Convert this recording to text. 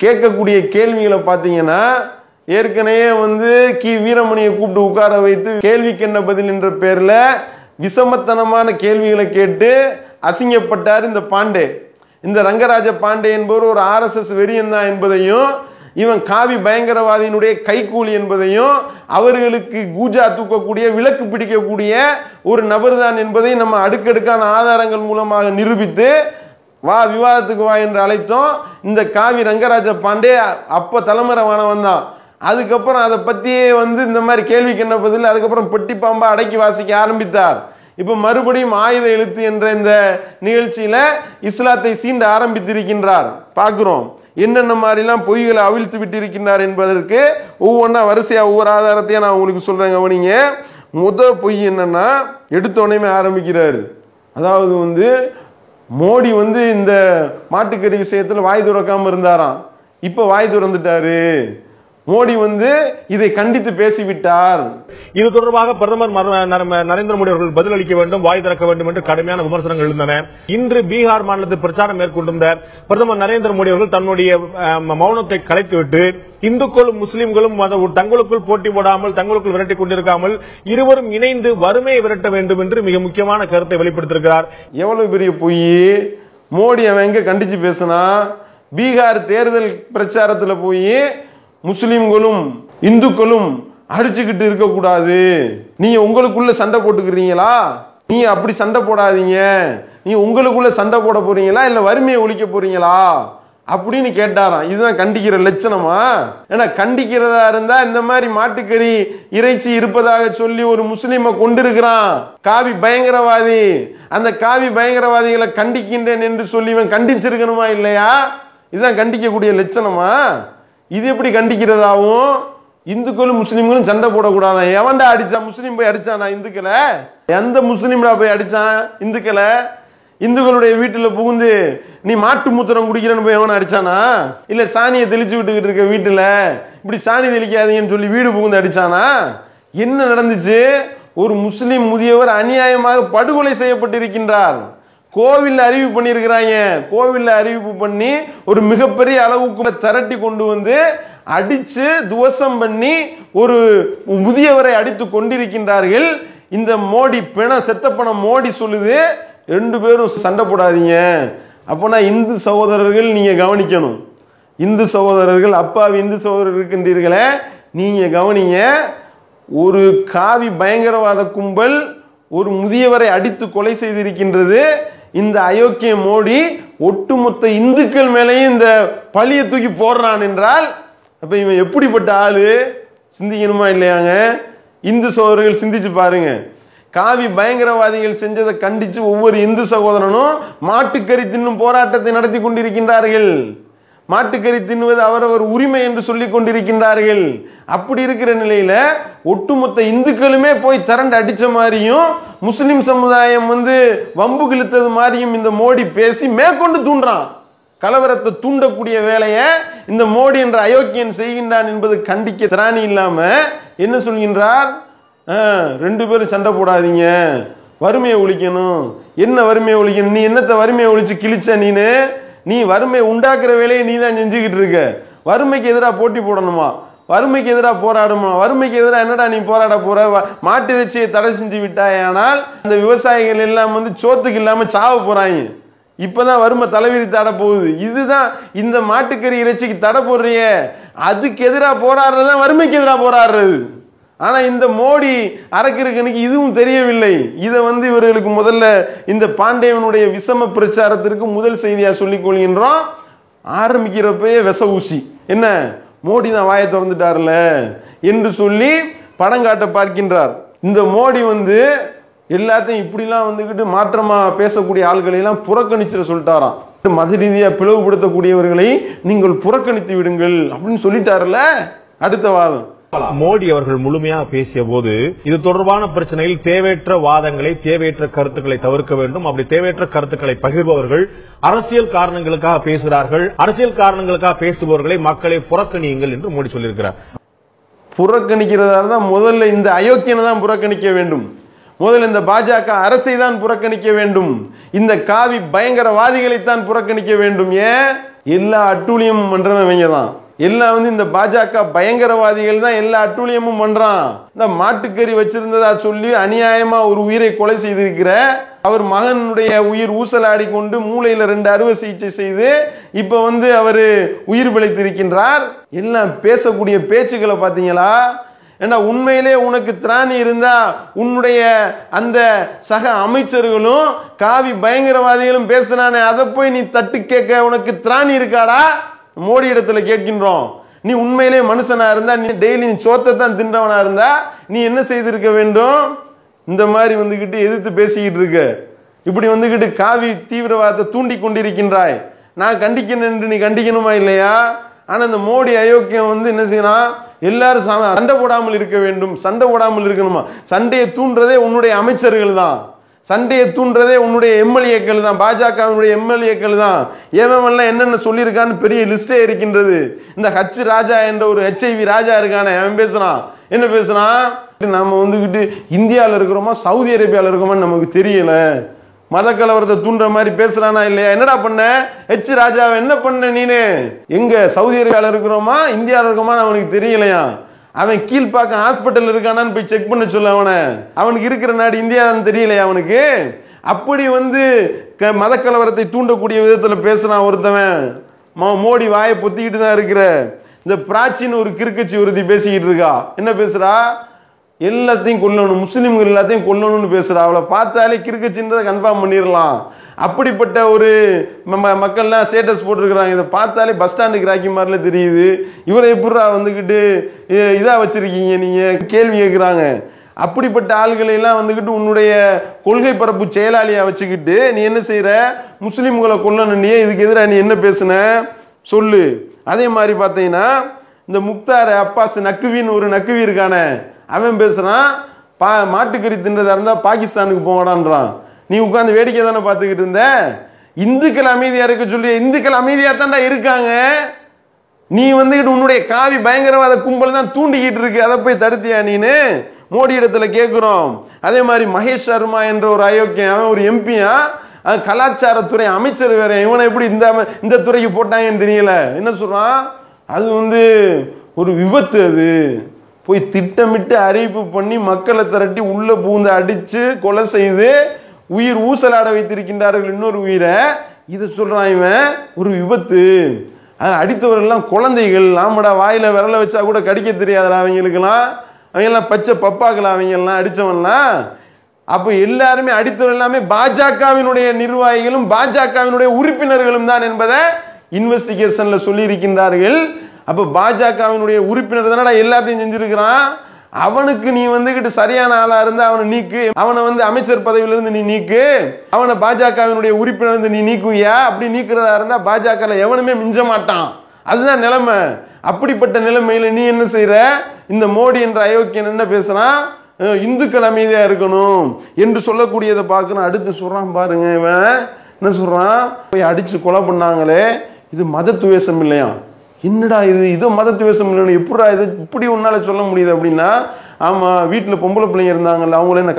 கேட்கக்கூடிய கேள்விகளை பார்த்தீங்கன்னா ஏற்கனவே வந்து கி. வீரமணியை கூப்பிட்டு உட்கார வைத்து கேள்விக்கு என்ன பதில் என்ற பேரில் விஷமத்தனமான கேள்விகளை கேட்டு அசிங்கப்பட்டார் இந்த பாண்டே. இந்த ரங்கராஜ பாண்டே என்பவர் ஒரு ஆர்எஸ்எஸ் வெறியன் தான் என்பதையும் இவன் காவி பயங்கரவாதியினுடைய கைக்கூலி என்பதையும் அவர்களுக்கு கூஜா தூக்கக்கூடிய விளக்கு பிடிக்கக்கூடிய ஒரு நபர் தான் என்பதை நம்ம அடுக்கடுக்கான ஆதாரங்கள் மூலமாக நிரூபித்து வா விவாதத்துக்கு வா என்று அழைத்தோம். இந்த காவி ரங்கராஜ பாண்டே அப்போ தலைமுறைவானவன் தான். அதுக்கப்புறம் அதை பற்றியே வந்து இந்த மாதிரி கேள்வி என்ன பதில் அதுக்கப்புறம் பெட்டி பாம்பா அடக்கி வாசிக்க ஆரம்பித்தார். இப்போ மறுபடியும் ஆயுத எழுத்து என்ற இந்த நிகழ்ச்சியில் இஸ்லாத்தை சீண்ட ஆரம்பித்திருக்கின்றார். பார்க்குறோம். என்னென்ன மாதிரிலாம் பொய்களை அவிழ்த்து விட்டிருக்கின்றார் என்பதற்கு ஒவ்வொன்றா வரிசையாக ஒவ்வொரு ஆதாரத்தையும் நான் உங்களுக்கு சொல்கிறேன் கவனிங்க. முத பொய் என்னன்னா எடுத்த உடனே ஆரம்பிக்கிறார். அதாவது வந்து மோடி வந்து இந்த மாட்டுக்கறி விஷயத்தில் வாய் திறக்காமல் இருந்தாராம். இப்போ வாய் திறந்துட்டாரு. மோடி வந்து இதை கண்டித்து பேசிவிட்டார். இது தொடர்பாக பிரதமர் மர- நர- நரேந்திர மோடி அவர்கள் பதிலளிக்க வேண்டும் வாய் திறக்க வேண்டும் என்று கடுமையான விமர்சனங்கள் எழுந்தன இன்று பீகார் மாநிலத்தில் பிரச்சாரம் மேற்கொண்டிருந்த பிரதமர் நரேந்திர மோடி அவர்கள் தன்னுடைய மௌனத்தை கலைத்துவிட்டு இந்துக்களும் முஸ்லிம்களும் தங்களுக்குள் போட்டி போடாமல் தங்களுக்குள் விரட்டிக் கொண்டிருக்காமல் இருவரும் இணைந்து வறுமையை விரட்ட வேண்டும் என்று மிக முக்கியமான கருத்தை வெளிப்படுத்தியிருக்கிறார். எவ்வளவு பெரிய பொய்? மோடி அவன் எங்க கண்டிச்சு பேசினா? பீகார் தேர்தல் பிரச்சாரத்துல போய் முஸ்லீம்களும் இந்துக்களும் அடிச்சுக்கிட்டு இருக்கக்கூடாது. நீங்க உங்களுக்குள்ள சண்டை போட்டுக்கிறீங்களா? நீங்க அப்படி சண்டை போடாதீங்க. நீ உங்களுக்குள்ள சண்டை போட போறீங்களா? இல்ல வறுமையை ஒழிக்க போறீங்களா? அப்படின்னு கேட்டாராம். இதுதான் கண்டிக்கிற லட்சணமா? ஏன்னா கண்டிக்கிறதா இருந்தா இந்த மாதிரி மாட்டுக்கறி இறைச்சி இருப்பதாக சொல்லி ஒரு முஸ்லீமை கொண்டிருக்கிறான். காவி பயங்கரவாதி. அந்த காவி பயங்கரவாதிகளை கண்டிக்கின்றேன் என்று சொல்லி இவன் கண்டிச்சிருக்கணுமா இல்லையா? இதுதான் கண்டிக்கக்கூடிய லட்சணமா? இது எப்படி கண்டிக்கிறதாவும் இந்துக்களும் முஸ்லீம்களும் சண்டை போடக்கூடாதான். எவன்டா அடிச்சான் முஸ்லீம் போய் அடிச்சானா இந்துக்களை? எந்த முஸ்லீம்டா போய் அடிச்சான் இந்துக்களை? இந்துக்களுடைய வீட்டில் புகுந்து நீ மாட்டு மூத்திரம் குடிக்கிறன்னு போய் எவனை அடிச்சானா? இல்லை சாணியை தெளிச்சு விட்டுக்கிட்டு இருக்க வீட்டில் இப்படி சாணி தெளிக்காதீங்கன்னு சொல்லி வீடு புகுந்து அடிச்சானா? என்ன நடந்துச்சு? ஒரு முஸ்லீம் முதியவர் அநியாயமாக படுகொலை செய்யப்பட்டிருக்கின்றார். கோவிலில் அறிவிப்பு பண்ணியிருக்கிறாங்க. கோவிலில் அறிவிப்பு பண்ணி ஒரு மிகப்பெரிய அளவுக்கு திரட்டி கொண்டு வந்து அடித்து துவசம் பண்ணி ஒரு முதியவரை அடித்து கொண்டிருக்கின்றார்கள். இந்த மோடி பிணம் செத்த பணம் மோடி சொல்லுது ரெண்டு பேரும் சண்டை போடாதீங்க. அப்போனா இந்து சகோதரர்கள் நீங்கள் கவனிக்கணும். இந்து சகோதரர்கள் அப்பாவி இந்து சகோதரர் இருக்கின்றீர்களே நீங்கள் கவனிங்க. ஒரு காவி பயங்கரவாத கும்பல் ஒரு முதியவரை அடித்து கொலை செய்திருக்கின்றது. இந்த அயோக்கிய மோடி ஒட்டுமொத்த இந்துக்கள் மேலேயும் இந்த பழியை தூக்கி போடுறான் என்றால் அப்ப இவன் எப்படிப்பட்ட ஆளு? சிந்திக்கணுமா இல்லையாங்க? இந்து சகோதரர்கள் சிந்திச்சு பாருங்க. காவி பயங்கரவாதிகள் செஞ்சதை கண்டிச்சு ஒவ்வொரு இந்து சகோதரனும் மாட்டுக்கறி தின்னும் போராட்டத்தை நடத்தி கொண்டிருக்கின்றார்கள். மாட்டுக்கறி தின்னுவது அவரவர் உரிமை என்று சொல்லி கொண்டிருக்கின்றார்கள். அப்படி இருக்கிற நிலையில ஒட்டுமொத்த இந்துக்களுமே போய் திரண்டு அடிச்ச மாதிரியும் முஸ்லிம் சமுதாயம் வந்து வம்பு கிழித்தது மாதிரியும் இந்த மோடி பேசி மேற்கொண்டு தூண்டுறான். கலவரத்தை தூண்டக்கூடிய வேலையை இந்த மோடி என்ற அயோக்கியன் செய்கின்றான் என்பது கண்டிக்க திராணி இல்லாம என்ன சொல்கின்றார்? ஆ, ரெண்டு பேரும் சண்டை போடாதீங்க. வறுமையை ஒழிக்கணும். என்ன வறுமையை ஒழிக்கணும்? நீ என்னத்த வறுமையை ஒழிச்சு கிழிச்ச நீனு? நீ வறுமையை உண்டாக்குற வேலையை நீ தான் செஞ்சுக்கிட்டு இருக்க. வறுமைக்கு எதிராக போட்டி போடணுமா? வறுமைக்கு எதிராக போராடுமா? வறுமைக்கு எதிராக என்னடா நீ போராட போற? மாட்டிறைச்சியை மாட்டு இறைச்சியை தடை செஞ்சு விட்டாயானால் அந்த விவசாயிகள் எல்லாம் வந்து சோத்துக்கு இல்லாமல் சாவ போறாங்க. இப்பதான் வறுமை தலைவிரி தடை போகுது. இதுதான் இந்த மாட்டுக்கறி இறைச்சிக்கு தடை போடுறிய. அதுக்கு எதிராக போராடுறது தான் வறுமைக்கு எதிராக போராடுறது. ஆனால் இந்த மோடி அரக்கிருக்கனுக்கு இதுவும் தெரியவில்லை. இதை வந்து இவர்களுக்கு முதல்ல இந்த பாண்டியவனுடைய விஷம பிரச்சாரத்திற்கு முதல் செய்தியாக சொல்லிக் கொள்கின்றோம். ஆரம்பிக்கிறப்பயே விச ஊசி. என்ன? மோடி தான் வாயை திறந்துட்டார்ல? என்று சொல்லி படம் காட்ட பார்க்கின்றார். இந்த மோடி வந்து எல்லாத்தையும் இப்படிலாம் வந்துக்கிட்டு மாற்றமாக பேசக்கூடிய ஆள்களை எல்லாம் புறக்கணிச்சிட சொல்லிட்டாராம். மத ரீதியாக பிளவுபடுத்தக்கூடியவர்களை நீங்கள் புறக்கணித்து விடுங்கள் அப்படின்னு சொல்லிட்டாருல? அடுத்த வாதம். மோடி அவர்கள் முழுமையாக பேசிய போது இது தொடர்பான பிரச்சனையில் தேவையற்ற வாதங்களை தேவையற்ற கருத்துக்களை தவிர்க்க வேண்டும். அப்படி தேவையற்ற கருத்துக்களை பகிர்பவர்கள் அரசியல் காரணங்களுக்காக பேசுகிறார்கள். அரசியல் காரணங்களுக்காக பேசுபவர்களை மக்களை புறக்கணியுங்கள் என்று மோடி சொல்லியிருக்கிறார். புறக்கணிக்கிறதா இருந்தா முதல்ல இந்த அயோக்கியனை தான் புறக்கணிக்க வேண்டும். முதல்ல இந்த பாஜக அரசை தான் புறக்கணிக்க வேண்டும். இந்த காவி பயங்கரவாதிகளைத்தான் புறக்கணிக்க வேண்டும். ஏன்? எல்லா அட்டூழியமும் பண்றவன் இவங்க தான் எல்லாம் வந்து இந்த பாஜக பயங்கரவாதிகள் தான் எல்லா அட்டூழியமும் பண்றான். இந்த மாட்டுக்கறி வச்சிருந்ததா சொல்லி அநியாயமா ஒரு உயிரை கொலை செய்திருக்கிற அவர் மகனுடைய உயிர் ஊசலாடி கொண்டு மூளையில ரெண்டு அறுவை சிகிச்சை செய்து இப்ப வந்து அவர் உயிர் பிழைத்திருக்கின்றார். எல்லாம் பேசக்கூடிய பேச்சுக்களை பாத்தீங்களா ஏன்னா உண்மையிலே உனக்கு திராணி இருந்தா உன்னுடைய அந்த சக அமைச்சர்களும் காவி பயங்கரவாதிகளும் பேசுறானே அதை போய் நீ தட்டு கேட்க உனக்கு திராணி இருக்காடா? மோடி இடத்துல கேட்கின்றோம். நீ உண்மையிலே மனுஷனா இருந்தா நீ டெய்லி நீ சோத்தை தான் தின்றவனா இருந்தா நீ என்ன செய்திருக்க வேண்டும்? இந்த மாதிரி வந்துகிட்டு எதிர்த்து பேசிக்கிட்டு இருக்க. இப்படி வந்துகிட்டு காவி தீவிரவாதத்தை தூண்டி கொண்டிருக்கின்றாய். நான் கண்டிக்கணும் என்று நீ கண்டிக்கணுமா இல்லையா? ஆனா இந்த மோடி அயோக்கியம் வந்து என்ன செய்யணும் எல்லாரும் சண்டை போடாமல் இருக்க வேண்டும். சண்டை போடாமல் இருக்கணுமா? சண்டையை தூண்டுறதே உன்னுடைய அமைச்சர்கள் தான். சண்டையை தூண்டுறதே உன்னுடைய எம்எல்ஏக்கள் தான் பாஜகவினுடைய எம்எல்ஏக்கள் தான் ஏவெல்லாம் என்னென்ன சொல்லியிருக்கான்னு பெரிய லிஸ்டே இருக்கின்றது. இந்த ஹச் ராஜா என்ற ஒரு ஹெச்ஐவி ராஜா இருக்கானே அவன் பேசுறான். என்ன பேசுறான் நம்ம வந்துக்கிட்டு இந்தியாவில் இருக்கிறோமா சவுதி அரேபியாவில் இருக்கோமான்னு நமக்கு தெரியல. மத கலவரத்தை தூண்டுற மாதிரி பேசுறானா இல்லையா? என்னடா பண்ண? ஹெச் ராஜாவை என்ன பண்ண நீனு? எங்க சவுதி அரேபியாவில் இருக்கிறோமா இந்தியாவில் இருக்கோமா அவனுக்கு தெரியலையா? அவன் கீழ்ப்பாக்கம் ஹாஸ்பிட்டல் இருக்கானான்னு போய் செக் பண்ண சொல்ல அவனை. அவனுக்கு இருக்கிற நாடு இந்தியான்னு தெரியலையா அவனுக்கு? அப்படி வந்து க- மத கலவரத்தை தூண்டக்கூடிய விதத்தில் பேசுகிறான் ஒருத்தவன். மோ- மோடி வாயை பொத்திக்கிட்டு தான் இருக்கிற. இந்த பிராச்சின்னு ஒரு கிறுக்கச்சி உறுதி பேசிக்கிட்டு இருக்கா. என்ன பேசுறா? எல்லாத்தையும் கொல்லணும் முஸ்லீம்கள் எல்லாத்தையும் கொல்லணும்னு பேசுகிறா அவளை பார்த்தாலே கிறுக்கச்சின்றதை கன்ஃபார்ம் பண்ணிடலாம். அப்படிப்பட்ட ஒரு நம்ம மக்கள்லாம் ஸ்டேட்டஸ் போட்டிருக்கிறாங்க. இதை பார்த்தாலே பஸ் ஸ்டாண்டுக்கு ராக்கி மாதிரில தெரியுது. இவரை எப்படா வந்துக்கிட்டு இதாக வச்சுருக்கீங்க நீங்கள் கேள்வி கேட்குறாங்க அப்படிப்பட்ட ஆள்களை எல்லாம் வந்துக்கிட்டு உன்னுடைய கொள்கை பரப்பு செயலாளியாக வச்சுக்கிட்டு நீ என்ன செய்கிற முஸ்லீம்களை கொல்லணும் நீ இதுக்கு எதிராக நீ என்ன பேசுன? சொல்லு. அதே மாதிரி பார்த்தீங்கன்னா இந்த முக்தார் அப்பாஸ் நக்குவின்னு ஒரு நக்குவி இருக்கானே. அவன் பேசுகிறான் பா மாட்டுக்கறி தின்றதாக இருந்தால் பாகிஸ்தானுக்கு போகடான்றான் நீ உட்காந்து வேடிக்கை தானே பார்த்துக்கிட்டு இருந்த? இந்துக்கள் அமைதியாக இருக்க சொல்லி இந்துக்கள் அமைதியாக தான்டா இருக்காங்க. நீ வந்துக்கிட்டு உன்னுடைய காவி பயங்கரவாத கும்பல் தான் தூண்டிக்கிட்டு இருக்கு. அதை போய் தடுத்தியா நீனு? மோடி இடத்துல கேட்குறோம் அதே மாதிரி மகேஷ் சர்மா என்ற ஒரு அயோக்கியம் அவன் ஒரு எம்பியா? கலாச்சாரத்துறை அமைச்சர் வேற. இவனை எப்படி இந்த இந்த துறைக்கு போட்டாங்கன்னு தெரியல. என்ன சொல்றான்? அது வந்து ஒரு விபத்து அது. போய் திட்டமிட்டு அறிவிப்பு பண்ணி மக்களை திரட்டி உள்ள பூந்து அடிச்சு கொலை செய்து உயிர் ஊசலாட வைத்திருக்கின்றார்கள் இன்னொரு உயிரை. இதை சொல்றான் இவன் ஒரு விபத்து. அது அடித்தவர்கள்லாம் குழந்தைகள். ஆமாடா வாயில விரல வச்சா கூட கடிக்க தெரியாதா அவங்களுக்கெல்லாம். அவங்கெல்லாம் பச்சை பப்பாக்கள் அவங்கெல்லாம் அடித்தவன்லாம் அப்போ எல்லாருமே அடித்தவர் எல்லாமே பாஜகவினுடைய நிர்வாகிகளும் பாஜகவினுடைய உறுப்பினர்களும் தான் என்பதை இன்வெஸ்டிகேஷன்ல சொல்லி இருக்கின்றார்கள் அப்போ பாஜகவினுடைய உறுப்பினர் தானடா எல்லாத்தையும் செஞ்சிருக்கிறான்? அவனுக்கு நீ வந்துகிட்டு சரியான ஆளா இருந்து அவனை நீக்கு. அவனை வந்து அமைச்சர் பதவியிலிருந்து நீ நீக்கு. அவனை பாஜகவினுடைய உறுப்பினர் இருந்து நீ நீக்குவியா? அப்படி நீக்கிறதா இருந்தா பாஜக எவனுமே மிஞ்ச மாட்டான். அதுதான் நிலைமை. அப்படிப்பட்ட நிலைமையில நீ என்ன செய்யற இந்த மோடி என்ற அயோக்கியன் என்ன பேசுறான்? இந்துக்கள் அமைதியா இருக்கணும் என்று சொல்லக்கூடியதை பார்க்கணும். அடுத்து சொல்றான் பாருங்க இவன். என்ன சொல்றான்? போய் அடிச்சு கொலை பண்ணாங்களே. இது மத துவேஷம் இல்லையா என்னடா இது? இதோ மதத்து வேஷம் இல்லைன்னு எப்படிடா இது இப்படி உன்னால சொல்ல முடியுது அப்படின்னா ஆமா வீட்டுல பொம்பளை பிள்ளைங்க இருந்தாங்கல்ல அவங்கள என்ன